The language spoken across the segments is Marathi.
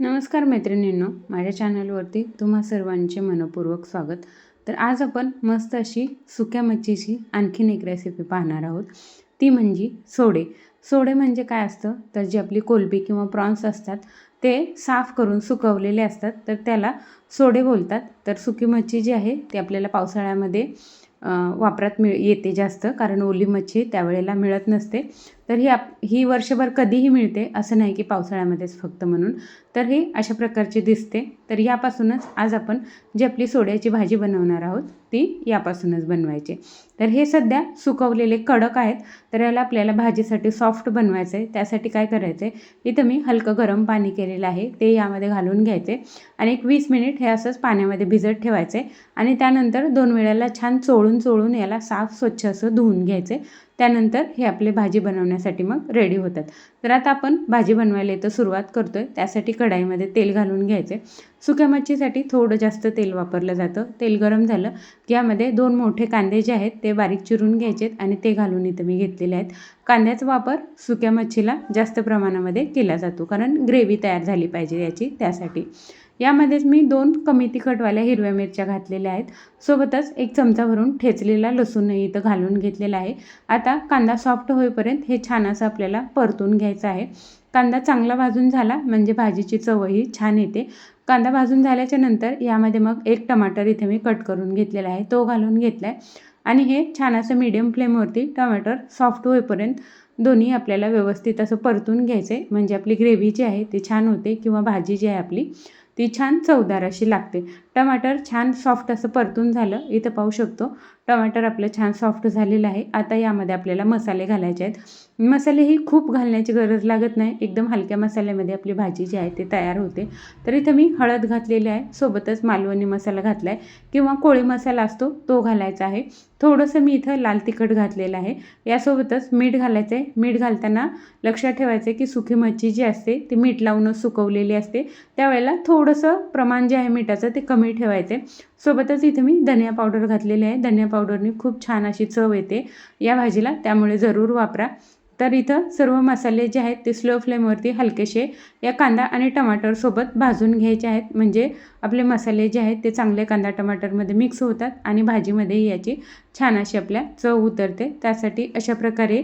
नमस्कार मैत्रिणींनो माझ्या चॅनलवरती तुम्हा सर्वांचे मनपूर्वक स्वागत. तर आज आपण मस्त अशी सुक्या मच्छीची आणखीन एक रेसिपी पाहणार आहोत. ती म्हणजे सोडे. सोडे म्हणजे काय असतं? तर जी आपली कोलबी किंवा प्रॉन्स असतात ते साफ करून सुकवलेले असतात. तर त्याला सोडे बोलतात. तर सुकी मच्छी जी आहे ती आपल्याला पावसाळ्यामध्ये वापरात मिळ येते जास्त. कारण ओली मच्छी त्यावेळेला मिळत नसते. तर ही आप ही वर्षभर कधीही मिळते असं नाही की पावसाळ्यामध्येच फक्त म्हणून. तर हे अशा प्रकारची दिसते. तर यापासूनच आज आपण जी आपली सोड्याची भाजी बनवणार आहोत ती यापासूनच बनवायची. तर हे सध्या सुकवलेले कडक आहेत. तर याला आपल्याला भाजीसाठी सॉफ्ट बनवायचं आहे. त्यासाठी काय करायचं आहे इथं मी हलकं गरम पाणी केलेलं आहे. ते यामध्ये घालून घ्यायचे. आणि एक वीस मिनिट हे असंच पाण्यामध्ये भिजत ठेवायचे. आणि त्यानंतर दोन वेळेला छान चोळून चोळून याला साफ स्वच्छ असं धुवून घ्यायचे. त्यानंतर हे आपले भाजी बनवण्यासाठी मग रेडी होतात. तर आता आपण भाजी बनवायला इथं सुरुवात करतो आहे त्यासाठी कढाईमध्ये तेल घालून घ्यायचे सुक्या मच्छीसाठी थोडं जास्त तेल वापरलं जातं. तेल गरम झालं की यामध्ये दोन मोठे कांदे जे आहेत ते बारीक चिरून घ्यायचे आहेत आणि ते घालून इथं मी घेतलेले आहेत. कांद्याचा वापर सुक्या मच्छीला जास्त प्रमाणामध्ये केला जातो. कारण ग्रेव्ही तयार झाली पाहिजे याची त्यासाठी. यामध्येच मी दोन कमी तिखटवाल्या हिरव्या मिरच्या घातलेल्या आहेत. सोबतच एक चमचा भरून ठेचलेला लसूणही इथं घालून घेतलेला आहे. आता कांदा सॉफ्ट होईपर्यंत हे छान असं आपल्याला परतून घ्यायचं आहे. कांदा चांगला भाजून झाला म्हणजे भाजीची चवही छान येते. कांदा भाजून झाल्याच्यानंतर यामध्ये मग एक टमाटर इथे मी कट करून घेतलेला आहे. तो घालून घेतला आहे आणि हे छान असं मीडियम फ्लेमवरती टमाटर सॉफ्ट होईपर्यंत दोन्ही आपल्याला व्यवस्थित असं परतून घ्यायचं आहे म्हणजे आपली ग्रेव्ही जी आहे ती छान होते किंवा भाजी जी आहे आपली. ती छान चवदार अशी लागते. टमाटर छान सॉफ्ट असं परतून झालं. इथं पाहू शकतो. टमाटर आपलं छान सॉफ्ट झालेलं आहे. आता यामध्ये आपल्याला मसाले घालायचे आहेत. मसाले ही खूप घालण्याची गरज लागत नाही. एकदम हलक्या मसाल्यामध्ये आपली भाजी जी आहे ती तयार होते. तर इथं मी हळद घातलेली आहे. सोबतच मालवणी मसाला घातला आहे किंवा कोळी मसाला असतो तो घालायचा आहे. थोडंसं मी इथं लाल तिखट घातलेलं आहे. यासोबतच मीठ घालायचं आहे. मीठ घालताना लक्षात ठेवायचं आहे की सुकी मच्छी जी असते ती मीठ लावूनच सुकवलेली असते. त्यावेळेला थोडंसं प्रमाण जे आहे मिठाचं ते कमी कमी ठेवायचे. सोबतच इथे मी धनिया पावडर घातलेले आहे. धनिया पावडरनी खूप छान अशी चव येते. या भाजीला त्यामुळे जरूर वापरा. तर इथं सर्व मसाले जे आहेत ते स्लो फ्लेमवरती हलकेसे या कांदा आणि टमाटरसोबत भाजून घ्यायचे आहेत. म्हणजे आपले मसाले जे आहेत ते चांगले कांदा टमाटरमध्ये मिक्स होतात आणि भाजीमध्येही याची छान अशी आपल्या चव उतरते. त्यासाठी अशा प्रकारे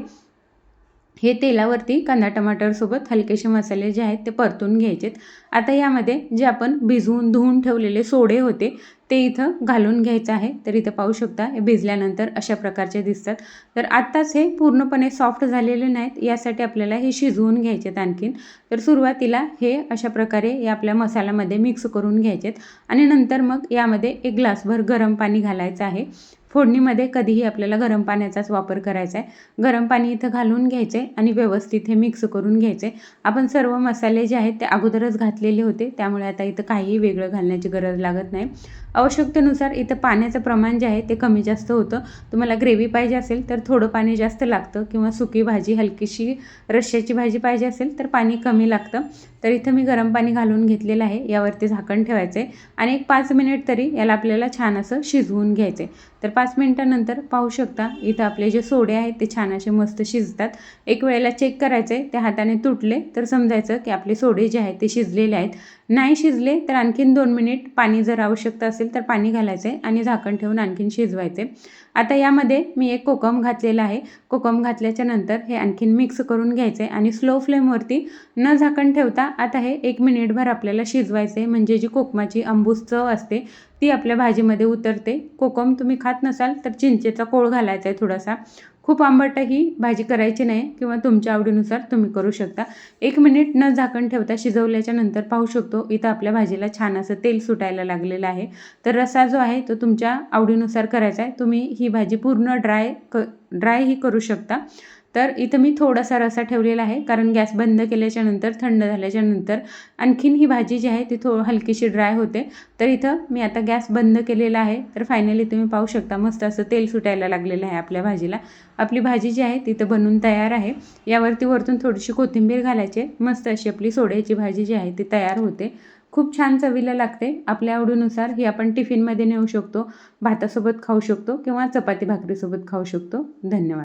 हे तेलावरती कांदा टमाटरसोबत हलकेसे मसाले जे आहेत ते परतून घ्यायचेत. आता यामध्ये जे आपण भिजवून धुवून ठेवलेले सोडे होते ते इथं घालून घ्यायचं आहे. तर इथं पाहू शकता हे भिजल्यानंतर अशा प्रकारचे दिसतात. तर आत्ताच हे पूर्णपणे सॉफ्ट झालेले नाहीत यासाठी आपल्याला हे शिजवून घ्यायचेत आणखीन. तर सुरुवातीला हे अशा प्रकारे या आपल्या मसाल्यामध्ये मिक्स करून घ्यायचेत. आणि नंतर मग यामध्ये एक ग्लासभर गरम पाणी घालायचं आहे. फोडणीमध्ये कधीही आपल्याला गरम पाण्याचाच वापर करायचा आहे गरम पाणी इथं घालून घ्यायचे आणि व्यवस्थित हे मिक्स करून घ्यायचे आपण सर्व मसाले जे आहेत ते अगोदरच घातलेले होते त्यामुळे आता इथं काहीही वेगळं घालण्याची गरज लागत नाही. आवश्यकतेनुसार इथं पाण्याचं प्रमाण जे आहे ते कमी जास्त होतं. तुम्हाला ग्रेव्ही पाहिजे असेल तर थोडं पाणी जास्त लागतं किंवा सुकी भाजी हलकीशी रश्श्याची भाजी पाहिजे असेल तर पाणी कमी लागतं. तर इथं मी गरम पाणी घालून घेतलेलं आहे यावरती झाकण ठेवायचं आहे आणि एक पाच मिनिट तरी याला आपल्याला छान असं शिजवून घ्यायचं आहे तर पाच मिनटानंतर पाहू शकता इथं आपले जे सोडे आहेत ते छान असे मस्त शिजतात. एक वेळेला चेक करायचे ते हाताने तुटले तर समजायचं की आपले सोडे जे आहेत ते शिजलेले आहेत. नाही शिजले तर आणखीन दोन मिनिट पाणी जर आवश्यकता असेल तर पाणी घालायचे आणि झाकण ठेवून आणखीन शिजवायचे आता यामध्ये मी एक कोकम घातलेला आहे. कोकम घातल्याच्या नंतर हे आणखीन मिक्स करून घ्यायचे आणि स्लो फ्लेमवरती न झाकण ठेवता आता हे एक मिनिटभर आपल्याला शिजवायचे म्हणजे जी कोकमाची अंबूस चव असते ती आपल्या भाजीमध्ये उतरते. कोकम तुम्ही खात नसाल तर चिंचेचा कोळ घालायचा आहे थोडासा. खूप आंबट ही भाजी करायची नाही किंवा तुमच्या आवडीनुसार तुम्ही करू शकता. एक मिनिट न झाकण ठेवता शिजवल्याच्या नंतर पाहू शकतो इथं आपल्या भाजीला छान असं तेल सुटायला लागलेलं आहे. तर रसा जो आहे तो तुमच्या आवडीनुसार करायचा आहे. तुम्ही ही भाजी पूर्ण ड्राय क ड्रायही करू शकता. तर इथं मी थोडासा रसा ठेवलेला आहे कारण गॅस बंद केल्याच्यानंतर थंड झाल्याच्यानंतर आणखीन ही भाजी जी आहे ती थो हलकीशी ड्राय होते. तर इथं मी आता गॅस बंद केलेला आहे. तर फायनली तुम्ही पाहू शकता मस्त असं तेल सुटायला लागलेलं आहे आपल्या भाजीला. आपली भाजी जी आहे तिथं बनून तयार आहे. यावरती वरतून थोडीशी कोथिंबीर घालायची मस्त अशी आपली सोड्याची भाजी जी आहे ती तयार होते. खूप छान चवीला लागते. आपल्या आवडीनुसार ही आपण टिफिनमध्ये नेऊ शकतो भातासोबत खाऊ शकतो किंवा चपाती भाकरीसोबत खाऊ शकतो. धन्यवाद.